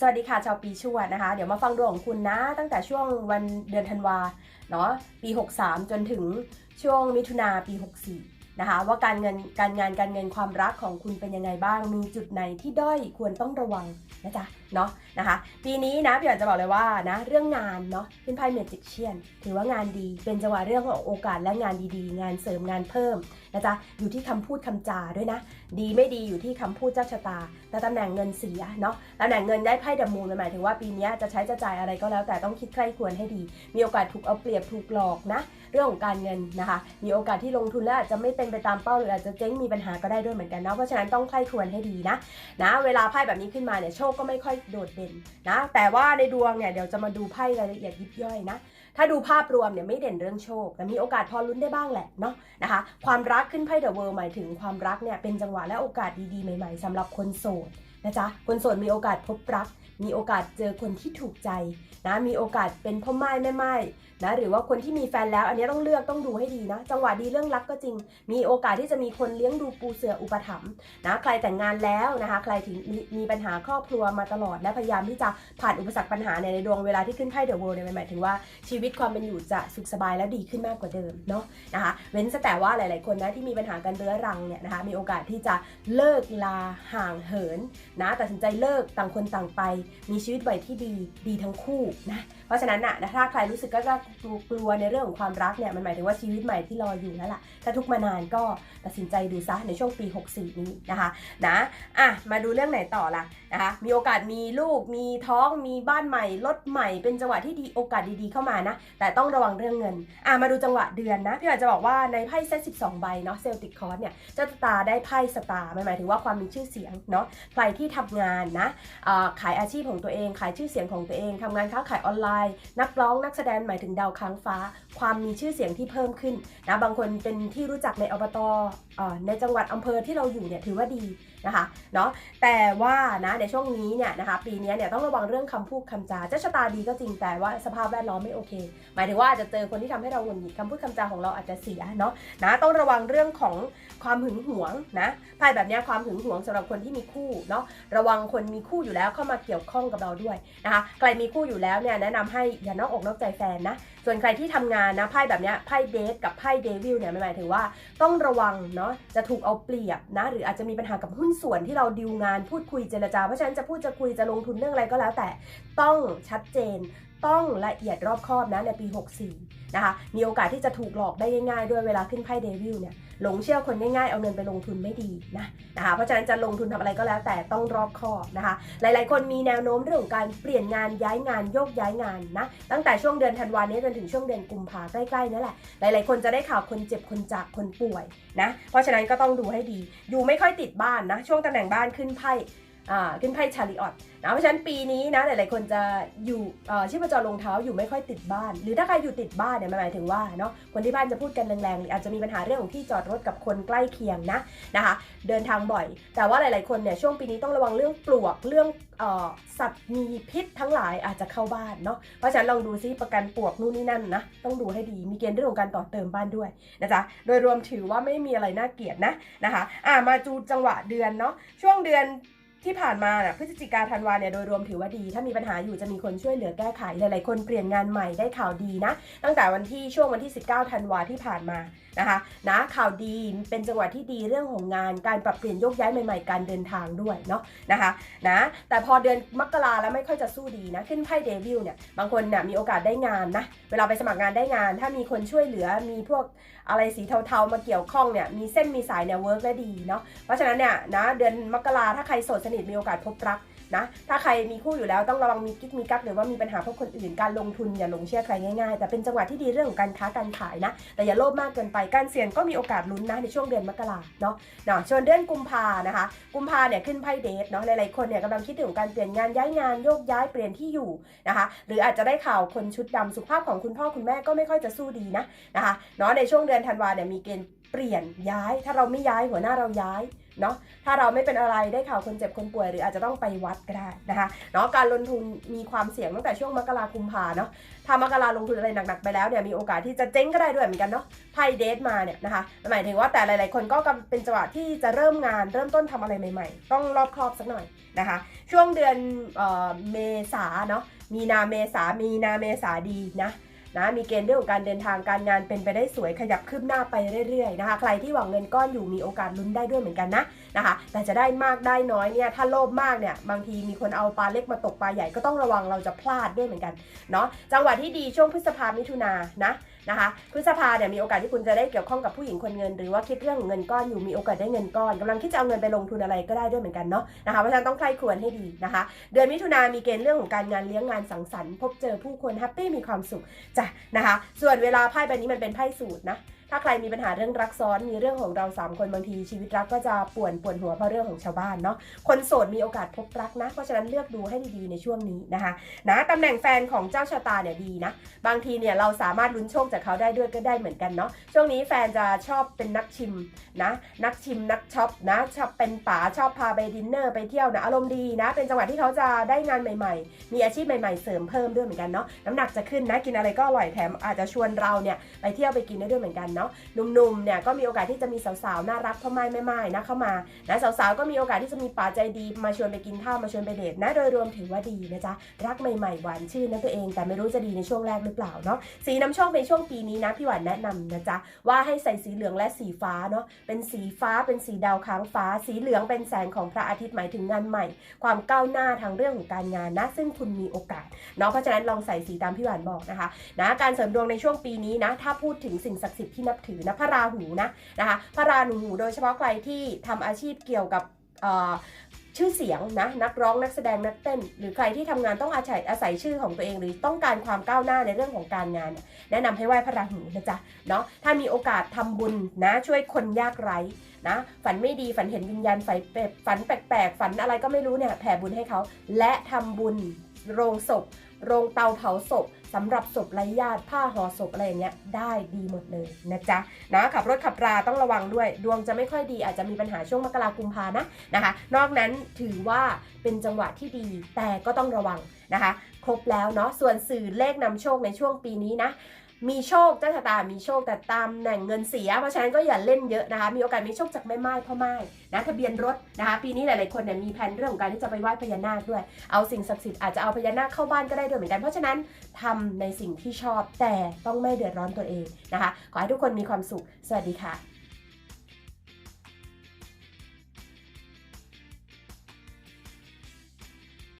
สวัสดีค่ะชาวปีชวดนะคะ เดี๋ยวมาฟังดวงของคุณนะ ตั้งแต่ช่วงวันเดือนธันวาเนาะปี 63 จนถึงช่วงมิถุนาปี 64 นะคะ ว่าการเงินการงานการเงินความรักของคุณเป็นยังไงบ้าง มีจุดไหนที่ด้อยควรต้องระวังนะจ๊ะ เนาะนะคะปีนี้นะพี่อยากจะบอกเลยว่านะเรื่องงานเนาะเป็นไพ่เมจิกเชียนถือว่างานดี เป็นจังหวะเรื่องของโอกาสและงานดีๆ งานเสริมงานเพิ่มนะจ๊ะอยู่ที่คำพูดคำจาด้วยนะ ดีไม่ดีอยู่ที่คำพูดเจ้าชะตา แต่ตำแหน่งเงินเสียเนาะตำแหน่งเงินได้ไพ่ดัมมูลหมายถึงว่าปีนี้จะใช้จะจ่ายอะไรก็แล้วแต่ต้องคิดใคร่ควรให้ดี มีโอกาสถูกเอาเปรียบถูกหลอกนะ เรื่องของการเงินนะคะ มีโอกาสที่ลงทุนแล้วอาจจะไม่เป็นไปตามเป้าหรืออาจจะเจ๊งมีปัญหาก็ได้ด้วยเหมือนกันเนาะเพราะฉะนั้นต้องใคร่ควรให้ดีนะนะ เวลาไพ่แบบนี้ขึ้นมาเนี่ยโชคก็ไม่ค่อยโดดเด่นนะ แต่ว่าในดวงเนี่ยเดี๋ยวจะมาดูไพ่รายละเอียดยิบย่อยนะ ถ้าดูภาพรวมเนี่ยไม่เด่นเรื่องโชค แต่มีโอกาสพอลุ้นได้บ้างแหละเนาะนะคะ ความรักขึ้นไพ่เดอะเวิร์หมายถึงความรักเนี่ยเป็นจังหวะและโอกาสดีๆใหม่ๆสำหรับคนโสด นะจ๊ะคนโสดมีโอกาสพบรัก มีโอกาสเจอคนที่ถูกใจนะมีโอกาสเป็นพ่อไม้แม่ไม้นะหรือว่าคนที่มีแฟนแล้ว อันนี้ต้องเลือกต้องดูให้ดีนะ จังหวะดีเรื่องรักก็จริง มีโอกาสที่จะมีคนเลี้ยงดูปูเสืออุปถัมภ์นะใครแต่งงานแล้วนะคะใครถึงมีมีปัญหาครอบครัวมาตลอด และพยายามที่จะผ่านอุปสรรคปัญหาเนี่ยในดวงเวลาที่ขึ้นไพ่เดอะโวลด์เนี่ยหมายถึงว่าชีวิตความเป็นอยู่จะสุขสบายและดีขึ้นมากกว่าเดิมเนาะนะคะเว้นแต่ว่าหลาย ๆ คนนะที่มีปัญหากันเรื้อรังเนี่ยนะคะมีโอกาสที่จะเลิกลาห่างเหินนะตัดสินใจเลิกต่างคนต่างไป มีชีวิตใหม่ที่ดีดีทั้งคู่นะเพราะฉะนั้นนะถ้าใครรู้สึกก็กลัวในเรื่องของความรักเนี่ยมันหมายถึงว่าชีวิตใหม่ที่รออยู่แล้วล่ะ ถ้าทุกมานานก็ตัดสินใจดูซะในช่วงปี 64 นี้นะคะนะอะมาดูเรื่องไหนต่อละนะคะมีโอกาสมีลูกมีท้องมีบ้านใหม่รถใหม่ เป็นจังหวะที่ดีโอกาสดีๆเข้ามานะแต่ต้องระวังเรื่องเงินอะมาดูจังหวะเดือนนะพี่อาจจะบอกว่าในไพ่เซต12 ใบเนาะเซลติกคอร์สเนี่ยเจ้าตาได้ไพ่สตาร์หมายถึงว่าความมีชื่อเสียงเนาะใครที่ทำงานนะขายอาชีพของตัวเอง ขายชื่อเสียงของตัวเองทำงานค้าขายออนไลน์ นักร้องนักแสดงหมายถึงดาวค้างฟ้า ความมีชื่อเสียงที่เพิ่มขึ้นนะบางคนเป็นที่รู้จักในอบตอในจังหวัดอำเภอที่เราอยู่เนี่ยถือว่าดีนะคะเนาะแต่ว่านะในช่วงนี้เนี่ยนะคะปีนี้เนี่ยต้องระวังเรื่องคำพูดคำจาเจ้าชะตาดีก็จริงแต่ว่าสภาพแวดล้อมไม่โอเค หมายถึงว่าอาจจะเจอคนที่ทำให้เราหงุดหงิดคำพูดคำจาของเราอาจจะเสียเนาะนะต้องระวังเรื่องของความหึงหวงนะไพ่แบบนี้ความหึงหวงสำหรับคนที่มีคู่เนาะระวังคนมีคู่อยู่แล้วเข้ามาเกี่ยวข้องกับเราด้วยนะคะใครมีคู่อยู่แล้วเนี่ยแนะนำให้อย่านอกอกนอกใจแฟนนะส่วนใครที่ทำงานนะไพ่แบบเนี้ยไพ่เดทกับไพ่เดวิลเนี่ยหมายถึงว่าต้องระวังเนาะจะถูกเอาเปรียบนะหรืออาจจะมีปัญหากับหุ้นส่วนที่เราดิวงานพูดคุยเจรจาเพราะฉะนั้นจะพูดจะคุยจะลงทุนเรื่องอะไรก็แล้วแต่ต้องชัดเจน ต้องละเอียดรอบคอบนะในปี 64 นะคะ มีโอกาสที่จะถูกหลอกได้ง่ายๆ ด้วยเวลาขึ้นไพ่เดวิลเนี่ยหลงเชื่อคนง่ายๆ เอาเงินไปลงทุนไม่ดีนะนะคะ เพราะฉะนั้นจะลงทุนทำอะไรก็แล้วแต่ต้องรอบคอบนะคะ หลายๆ คนมีแนวโน้มเรื่องของการเปลี่ยนงานย้ายงานโยกย้ายงานนะ ตั้งแต่ช่วงเดือนธันวานี้จนถึงช่วงเดือนกุมภาใกล้ๆนั่นแหละ หลายๆ คนจะได้ข่าวคนเจ็บคนจากคนป่วยนะ เพราะฉะนั้นก็ต้องดูให้ดี อยู่ไม่ค่อยติดบ้านนะ ช่วงตำแหน่งบ้านขึ้นไพ่ ขึ้นไพ่ชาริออตนะเพราะฉะนั้นปีนี้นะหลายๆคนจะอยู่เอ่อชีพจรลงเท้าอยู่ไม่ค่อยติดบ้าน หรือถ้าใครอยู่ติดบ้านเนี่ยหมายถึงว่าเนาะคนที่บ้านจะพูดกันแรงๆหรืออาจจะมีปัญหาเรื่องของที่จอดรถกับคนใกล้เคียงนะนะคะ เดินทางบ่อย แต่ว่าหลายๆคนเนี่ยช่วงปีนี้ต้องระวังเรื่องปลวกเรื่องสัตว์มีพิษทั้งหลายอาจจะเข้าบ้านเนาะเพราะฉะนั้นลองดูซิประกันปลวกนู่นนี่นั่นนะต้องดูให้ดีมีเกณฑ์เรื่องของการต่อเติมบ้านด้วยนะจ๊ะโดยรวมถือว่าไม่มีอะไรน่าเกลียดนะนะคะอ่ามาจูจังหวะเดือนเนาะช่วงเดือน ที่ผ่านมาน่ะพฤศจิกาธันวาเนี่ยโดยรวมถือว่าดี ถ้ามีปัญหาอยู่จะมีคนช่วยเหลือแก้ไขหลายๆคนเปลี่ยนงานใหม่ได้ข่าวดีนะ ตั้งแต่วันที่ช่วงวันที่ 19ธันวาที่ผ่านมานะคะนะข่าวดีเป็นจังหวะที่ดีเรื่องของงานการปรับเปลี่ยนโยกย้ายใหม่ๆ การเดินทางด้วยเนาะนะคะนะแต่พอเดือนมกราแล้วไม่ค่อยจะสู้ดีนะขึ้นไพ่เดวิลเนี่ยบางคนเนี่ยมีโอกาสได้งานนะเวลาไปสมัครงานได้งาน ถ้ามีคนช่วยเหลือมีพวกอะไรสีเทาๆมาเกี่ยวข้องเนี่ยมีเส้นมีสายเนี่ยเวิร์กได้ดีเนาะเพราะฉะนั้นเนี่ยนะเดือนมกราถ้าใครโสดสนิทมีโอกาสพบรักนะถ้าใครมีคู่อยู่แล้วต้องระวังมีกิ๊กมีกักหรือว่ามีปัญหาพบคนอื่นการลงทุนอย่าหลงเชื่อใครง่ายๆ แต่เป็นจังหวะที่ดีเรื่องของการค้าการขายนะ แต่อย่าโลภมากเกินไปการเสี่ยงก็มีโอกาสลุ้นนะในช่วงเดือนมกราเนาะเนาะส่วนเดือนกุมภานะคะ กุมภาเนี่ยขึ้นไพ่เดทเนาะหลายๆคนเนี่ยกำลังคิดถึงการเปลี่ยนงานย้ายงานโยกย้ายเปลี่ยนที่อยู่นะคะ หรืออาจจะได้ข่าวคนชุดดำสุขภาพของคุณพ่อคุณแม่ก็ไม่ค่อยจะสู้ดีนะนะคะเนาะในช่วงเดือนธันวาเนี่ยมีเกณฑ์เปลี่ยนย้าย ถ้าเราไม่ย้ายหัวหน้าเราย้าย เนาะถ้าเราไม่เป็นอะไรได้ข่าวคนเจ็บคนป่วยหรืออาจจะต้องไปวัดก็ได้นะคะเนาะการลงทุนมีความเสี่ยงตั้งแต่ช่วงมกราคุมภาเนาะถ้ามกราลงทุนอะไรหนักๆไปแล้วเนี่ยมีโอกาสที่จะเจ๊งก็ได้ด้วยเหมือนกันเนาะไพ่เดทมาเนี่ยนะคะหมายถึงว่าแต่หลายๆคนก็กำเป็นจังหวะที่จะเริ่มงานเริ่มต้นทำอะไรใหม่ๆ ต้องรอบครอบสักหน่อยนะคะช่วงเดือนเออเมษาเนาะมีนาเมษามีนาเมษาดีนะ นะมีเกณฑ์เรื่องของการเดินทางการงานเป็นไปได้สวยขยับคืบหน้าไปเรื่อยๆนะคะใครที่หวังเงินก้อนอยู่มีโอกาสลุ้นได้ด้วยเหมือนกันนะนะคะ แต่จะได้มากได้น้อยเนี่ยถ้าโลภมากเนี่ยบางทีมีคนเอาปลาเล็กมาตกปลาใหญ่ก็ต้องระวังเราจะพลาดด้วยเหมือนกันเนาะจังหวะที่ดีช่วงพฤษภามิถุนานะนะคะพฤษภาเนี่ยมีโอกาสที่คุณจะได้เกี่ยวข้องกับผู้หญิงคนเงิน หรือว่าคิดเรื่องเงินก้อนอยู่มีโอกาสได้เงินก้อนกำลังคิดจะเอาเงินไปลงทุนอะไรก็ได้ด้วยเหมือนกันเนาะนะคะเพราะฉะนั้นต้องใคร่ควรให้ดีนะคะ เดือนมิถุนามีเกณฑ์เรื่องของการงานเลี้ยงงานสังสรรค์พบเจอผู้คนแฮปปี้มีความสุขจะนะคะ ส่วนเวลาไพ่ใบนี้มันเป็นไพ่สูตรนะ ถ้าใครมีปัญหาเรื่องรักซ้อนมีเรื่องของเราสามคนบางทีชีวิตรักก็จะป่วนป่วนหัวเพราะเรื่องของชาวบ้านเนาะคนโสดมีโอกาสพบรักนะ เพราะฉะนั้นเลือกดูให้ดีๆในช่วงนี้นะคะนะตำแหน่งแฟนของเจ้าชะตาเนี่ยดีนะ บางทีเนี่ยเราสามารถลุ้นโชคจากเขาได้ด้วยก็ได้เหมือนกันเนาะช่วงนี้แฟนจะชอบเป็นนักชิมนะนักชิมนักช็อปนะชอบเป็นป๋าชอบพาไปดินเนอร์ไปเที่ยวนะอารมณ์ดีนะ เป็นจังหวะที่เขาจะได้งานใหม่ ๆ มีอาชีพใหม่ๆ เสริมเพิ่มด้วยเหมือนกันเนาะน้ำหนักจะขึ้นนะกินอะไรก็อร่อยแถมอาจจะชวนเราเนี่ยไปเที่ยวไปกินได้ด้วยเหมือนกันเนาะหนุ่มๆเนี่ยก็มีโอกาสที่จะมีสาวๆน่ารักพ่อไม้แม่ไม้นะเข้ามานะสาวๆก็มีโอกาสที่จะมีป๋าใจดีมาชวนไปกินข้าวมาชวนไปเดทนะโดยรวมถือว่าดีนะจ๊ะรักใหม่ๆหวานชื่นนะตัวเอง แต่ไม่รู้จะดีในช่วงแรกหรือเปล่าเนาะสีน้ำโชคในช่วงปีนี้นะพี่หวานแนะนำนะจ๊ะว่าให้ใส่สีเหลืองและสีฟ้าเนาะเป็นสีฟ้าเป็นสีดาวค้างฟ้า สีเหลืองเป็นแสงของพระอาทิตย์หมายถึงงานใหม่ ความก้าวหน้าทางเรื่องของการงานนะซึ่งคุณมีโอกาสเนาะเพราะฉะนั้นลองใส่สีตามพี่หวานบอกนะคะนะการเสริมดวงในช่วงปีนี้นะถ้าพูดถึงสิ่งศักดิ์สิทธิ์ที่นับถือนะพระราหูนะนะคะพระราหูโดยเฉพาะใครที่ทำอาชีพเกี่ยวกับชื่อเสียงนะนักร้องนักแสดงนักเต้น หรือใครที่ทำงานต้องอาศัยอาศัยชื่อของตัวเองหรือต้องการความก้าวหน้าในเรื่องของการงาน แนะนำให้ไหว้พระราหูนะจ๊ะเนาะถ้ามีโอกาสทำบุญนะช่วยคนยากไร้นะฝันไม่ดีฝันเห็นวิญญาณฝันแปลกๆฝันอะไรก็ไม่รู้เนี่ยแผ่บุญให้เขาและทำบุญ โรงศพ โรงเตาเผาศพสำหรับศพไร้ญาติผ้าห่อศพอะไรอย่างเงี้ยได้ดีหมดเลยนะจ๊ะนะขับรถขับราต้องระวังด้วย ดวงจะไม่ค่อยดีอาจจะมีปัญหาช่วงมกราคุมพานะนะคะ นอกนั้นถือว่าเป็นจังหวะที่ดีแต่ก็ต้องระวังนะคะ ครบแล้วเนาะส่วนสื่อเลขนำโชคในช่วงปีนี้นะ มีโชคเจ้าชะตา มีโชคแต่ตามแหน่งเงินเสีย เพราะฉะนั้นก็อย่าเล่นเยอะนะคะ มีโอกาสมีโชคจากแม่ไม้พ่อไม้นะทะเบียนรถนะคะ ปีนี้หลายๆคนเนี่ยมีแผนเรื่องของการที่จะไปไหว้พญานาคด้วย เอาสิ่งศักดิ์สิทธิ์อาจจะเอาพญานาคเข้าบ้านก็ได้ด้วยเหมือนกัน เพราะฉะนั้นทำในสิ่งที่ชอบแต่ต้องไม่เดือดร้อนตัวเองนะคะ ขอให้ทุกคนมีความสุข สวัสดีค่ะ